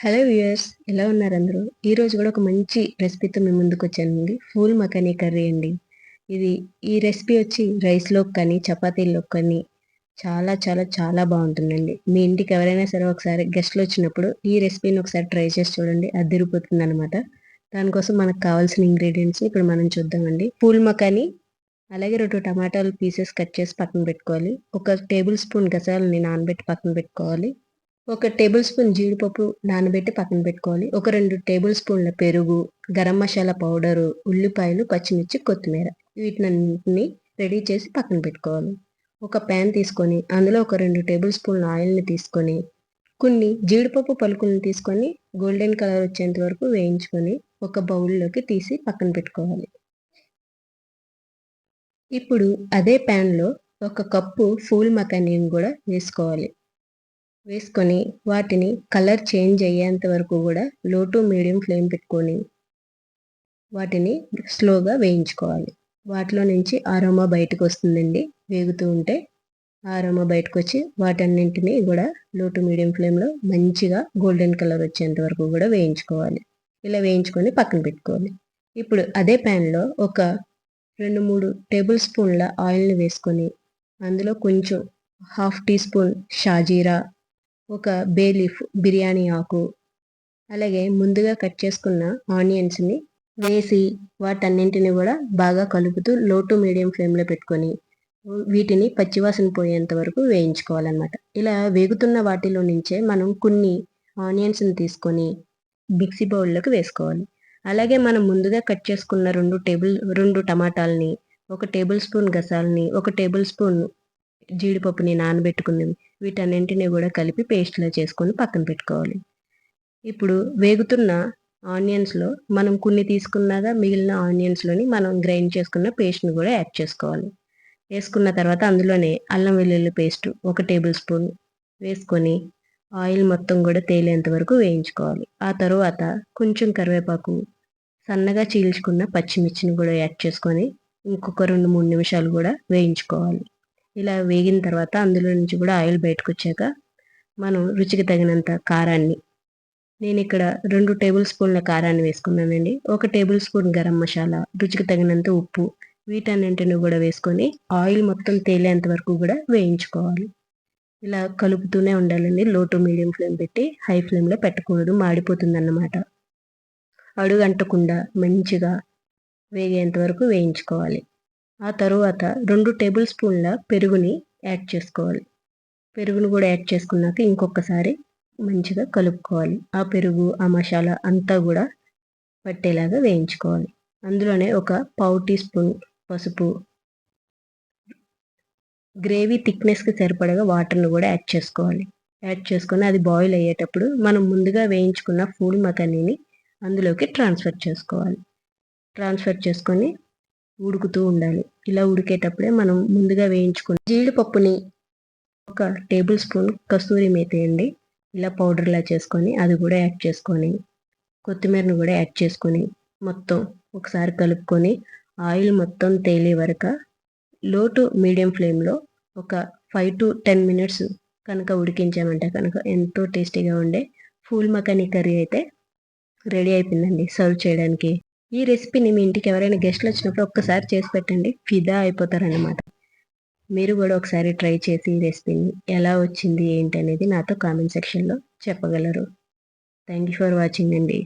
Hello viewers ఎలా ఉన్నారు అందరూ? ఈరోజు కూడా ఒక మంచి రెసిపీతో మేము ముందుకు వచ్చానండి ఫూల్ మకానీ కర్రీ అండి. ఇది ఈ రెసిపీ వచ్చి రైస్లోకి కానీ చపాతీల్లోకి కానీ చాలా చాలా చాలా బాగుంటుందండి. మీ ఇంటికి ఎవరైనా సరే ఒకసారి గెస్ట్లు వచ్చినప్పుడు ఈ రెసిపీని ఒకసారి ట్రై చేసి చూడండి. అదిరిపోతుంది అనమాట దానికోసం మనకు కావాల్సిన ఇంగ్రీడియంట్స్ ఇప్పుడు మనం చూద్దామండి. ఫూల్ మకానీ అలాగే రెండు టమాటాలు పీసెస్ కట్ చేసి పక్కన పెట్టుకోవాలి. ఒక టేబుల్ స్పూన్ గసాలని నానబెట్టి పక్కన పెట్టుకోవాలి. ఒక టేబుల్ స్పూన్ జీడిపప్పు నానబెట్టి పక్కన పెట్టుకోవాలి. ఒక రెండు టేబుల్ స్పూన్ల పెరుగు గరం మసాలా పౌడరు ఉల్లిపాయలు పచ్చిమిర్చి కొత్తిమీర. వీటినన్నింటినీ రెడీ చేసి పక్కన పెట్టుకోవాలి. ఒక ప్యాన్ తీసుకొని అందులో ఒక రెండు టేబుల్ స్పూన్ల ఆయిల్ని తీసుకొని కొన్ని జీడిపప్పు పలుకులను తీసుకొని గోల్డెన్ కలర్ వచ్చేంత వరకు వేయించుకొని ఒక బౌల్లోకి తీసి పక్కన పెట్టుకోవాలి. ఇప్పుడు అదే ప్యాన్లో ఒక కప్పు ఫూల్ మకానీని కూడా వేసుకోవాలి. వేసుకొని వాటిని కలర్ చేంజ్ అయ్యేంత వరకు కూడా లో టు మీడియం ఫ్లేమ్ పెట్టుకొని వాటిని స్లోగా వేయించుకోవాలి. వాటిలో నుంచి ఆరోమా బయటకు వస్తుందండి. వేగుతూ ఉంటే ఆరోమా బయటకు వచ్చి వాటన్నింటినీ కూడా లో టు మీడియం ఫ్లేమ్లో మంచిగా గోల్డెన్ కలర్ వచ్చేంత వరకు కూడా వేయించుకోవాలి. ఇలా వేయించుకొని పక్కన పెట్టుకోవాలి. ఇప్పుడు అదే ప్యాన్లో ఒక రెండు మూడు టేబుల్ స్పూన్ల ఆయిల్ని వేసుకొని అందులో కొంచెం హాఫ్ టీ స్పూన్ షాజీరా ఒక బే లీఫ్ బిర్యానీ ఆకు అలాగే ముందుగా కట్ చేసుకున్న ఆనియన్స్ని వేసి వాటన్నింటిని కూడా బాగా కలుపుతూ లో టు మీడియం ఫ్లేమ్లో పెట్టుకొని వీటిని పచ్చివాసన పోయేంత వరకు వేయించుకోవాలన్నమాట. ఇలా వేగుతున్న వాటిలో నుంచే మనం కొన్ని ఆనియన్స్ని తీసుకొని మిక్సీ బౌల్లోకి వేసుకోవాలి. అలాగే మనం ముందుగా కట్ చేసుకున్న రెండు టేబుల్ రెండు టమాటాలని ఒక టేబుల్ స్పూన్ గసాలని ఒక టేబుల్ స్పూన్ జీడిపప్పుని నానబెట్టుకున్నవి వీటన్నింటినీ కూడా కలిపి పేస్ట్లా చేసుకొని పక్కన పెట్టుకోవాలి. ఇప్పుడు వేగుతున్న ఆనియన్స్లో మనం కొన్ని తీసుకున్నాగా మిగిలిన ఆనియన్స్లోని మనం గ్రైండ్ చేసుకున్న పేస్ట్ని కూడా యాడ్ చేసుకోవాలి. వేసుకున్న తర్వాత అందులోనే అల్లం వెల్లుల్లి పేస్ట్ ఒక టేబుల్ స్పూన్ వేసుకొని ఆయిల్ మొత్తం కూడా తేలేంత వరకు వేయించుకోవాలి. ఆ తరువాత కొంచెం కరివేపాకు సన్నగా చీల్చుకున్న పచ్చిమిర్చిని కూడా యాడ్ చేసుకొని ఇంకొక రెండు మూడు నిమిషాలు కూడా వేయించుకోవాలి. ఇలా వేగిన తర్వాత అందులో నుంచి కూడా ఆయిల్ బయటకు వచ్చాక మనం రుచికి తగినంత కారాన్ని నేను ఇక్కడ రెండు టేబుల్ స్పూన్ల కారాన్ని వేసుకున్నానండి. ఒక టేబుల్ స్పూన్ గరం మసాలా రుచికి తగినంత ఉప్పు వీటన్నింటిని కూడా వేసుకొని ఆయిల్ మొత్తం తేలేంత వరకు కూడా వేయించుకోవాలి. ఇలా కలుపుతూనే ఉండాలండి. లో టు మీడియం ఫ్లేమ్ పెట్టి హై ఫ్లేమ్లో పెట్టకూడదు మాడిపోతుంది అన్నమాట మంచిగా వేగేంత వరకు వేయించుకోవాలి. ఆ తరువాత రెండు టేబుల్ స్పూన్ల పెరుగుని యాడ్ చేసుకోవాలి. పెరుగును కూడా యాడ్ చేసుకున్నాక ఇంకొకసారి మంచిగా కలుపుకోవాలి. ఆ పెరుగు ఆ మసాలా అంతా కూడా పట్టేలాగా వేయించుకోవాలి. అందులోనే ఒక పావు టీ స్పూన్ పసుపు గ్రేవీ థిక్నెస్కి సరిపడగా వాటర్ను కూడా యాడ్ చేసుకోవాలి. యాడ్ చేసుకొని అది బాయిల్ అయ్యేటప్పుడు మనం ముందుగా వేయించుకున్న ఫూల్ మకనీని అందులోకి ట్రాన్స్ఫర్ చేసుకోవాలి. ట్రాన్స్ఫర్ చేసుకొని ఉడుకుతూ ఉండాలి. ఇలా ఉడికేటప్పుడే మనం ముందుగా వేయించుకుని జీడిపప్పుని ఒక టేబుల్ స్పూన్ కస్తూరి మేతేయండి అండి. ఇలా పౌడర్లా చేసుకొని అది కూడా యాడ్ చేసుకొని కొత్తిమీరను కూడా యాడ్ చేసుకొని మొత్తం ఒకసారి కలుపుకొని ఆయిల్ మొత్తం తేలే వరకు లో టు మీడియం ఫ్లేమ్లో ఒక ఫైవ్ టు టెన్ మినిట్స్ కనుక ఉడికించామంటే కనుక ఎంతో టేస్టీగా ఉండే. ఫూల్ మకానీ కర్రీ అయితే రెడీ అయిపోయిందండి సర్వ్ చేయడానికి. ఈ రెసిపీని మీ ఇంటికి ఎవరైనా గెస్ట్లు వచ్చినప్పుడు ఒక్కసారి చేసి పెట్టండి. ఫిదా అయిపోతారనమాట మీరు కూడా ఒకసారి ట్రై చేసి ఈ రెసిపీని ఎలా వచ్చింది ఏంటి అనేది నాతో కామెంట్ సెక్షన్లో చెప్పగలరు. థ్యాంక్ యూ ఫర్ వాచింగ్ అండి.